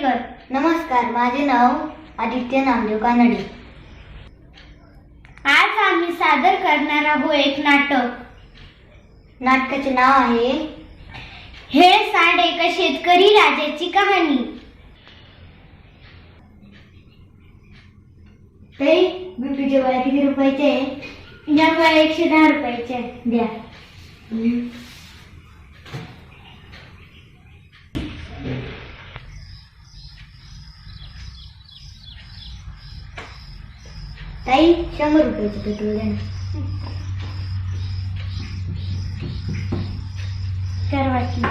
कर नमस्कार माझे नाव आदित्य नामदेव कानडे. आज आम्ही सादर करणार आहोत एक नाटक. नाटकाचे नाव आहे हे सांड एका शेतकरी राजाची कहाणी. तरी बीपीचे वया किती रुपयाचे आहे? एकशे दहा रुपयाचे आहे. द्या. ताई शंभर रुपयाचे पेट्रोल द्या ना करवाची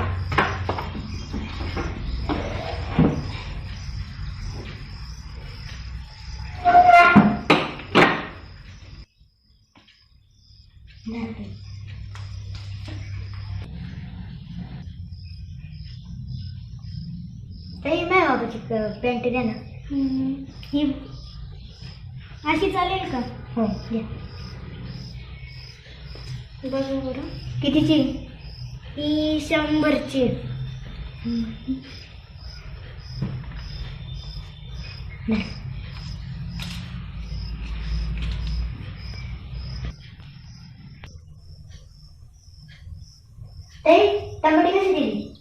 द्या ताई. ताई माझ्या बाबाची पॅन्ट द्या ना हम्म, ही अशी चालेल का? हो. बघू बरं. कितीची? ही शंभरची. टमाटे कशी दिली?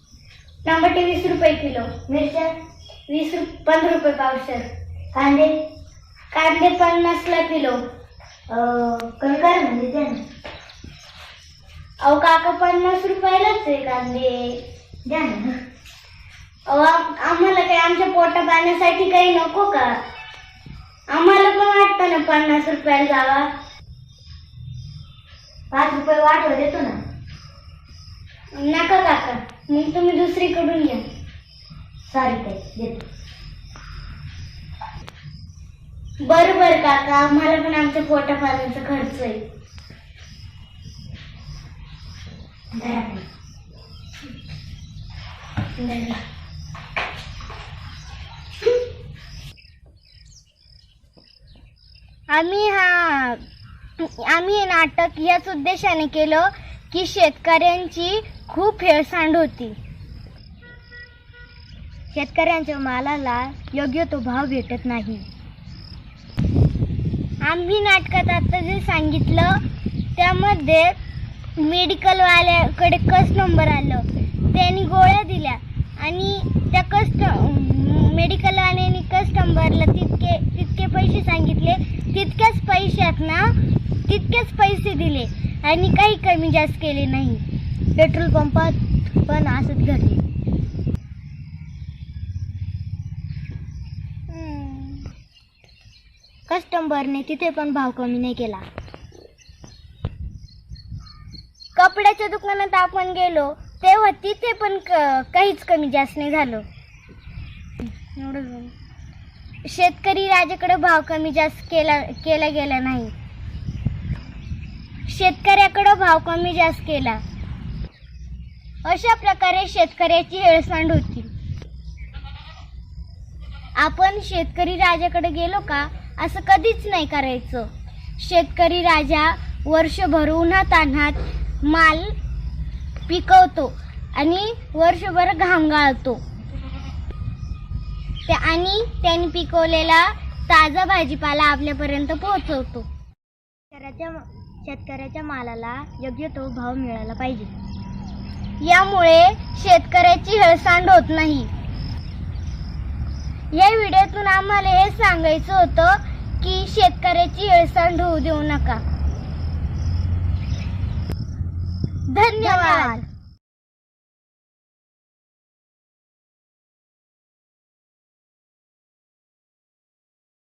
टमाटे वीस रुपये किलो. मिरच्या वीस रुप पंधरा रुपये पावशेर. कांदे कांदे पन्नासला किलो. अं, म्हणजे द्या ना अहो काका पन्नास रुपयालाच आहे कांदे. द्या ना. अहो आम- आम्हाला काही आमच्या पोटा पाण्यासाठी काही नको का? आम्हाला पण वाटतं ना पन्नास रुपयाला जावा. पाच रुपये वाटव हो देतो ना. नका काका मग तुम्ही दुसरीकडून घ्या. सॉरी ताई देतो. बरं बरं काका आम्हाला पण आमच्या पोटा पाण्याचा खर्च आहे. धरा आम्ही हा आम्ही हे नाटक याच उद्देशाने केलं की शेतकऱ्यांची खूप हेळसांड होती. शेतकऱ्यांच्या मालाला योग्य तो भाव भेटत नाही. आम्ही नाटकात आता जे सांगितलं त्यामध्ये मेडिकलवाल्याकडे कस्टमर आलं त्यांनी गोळ्या दिल्या. आणि त्या कस्ट मेडिकलवाल्याने कस्टमरला तितके तितके पैसे सांगितले तितक्याच पैशात ना तितकेच पैसे दिले. आणि काही कमी जास्त केले नाही. पेट्रोल पंपात पण असंच घडले कस्टमरने तिथे पण भाव कमी नाही केला. कपड्याच्या दुकानात आपण गेलो तेव्हा तिथे पण क- काहीच कमी जास्त नाही झालं. शेतकरी राजाकडे भाव कमी जास्त केला केला गेला नाही. शेतकऱ्याकडे भाव कमी जास्त केला. अशा प्रकारे शेतकऱ्याची हेळसांड होती. आपण शेतकरी राजाकडे गेलो का असं कधीच नाही करायचं. शेतकरी राजा वर्षभर उन्हात अन्हात माल पिकवतो आणि वर्षभर घाम गाळतो. त्या आणि त्यांनी पिकवलेला ताजा भाजीपाला आपल्यापर्यंत पोहोचवतो. शेतकऱ्याच्या शेतकऱ्याच्या मालाला योग्य तो भाव मिळाला पाहिजे. यामुळे शेतकऱ्याची हेळसांड होत नाही. या व्हिडिओतून आम्हाला हे सांगायचं होतं की शेतकऱ्याची हेळसांड होऊ देऊ नका. धन्यवाद.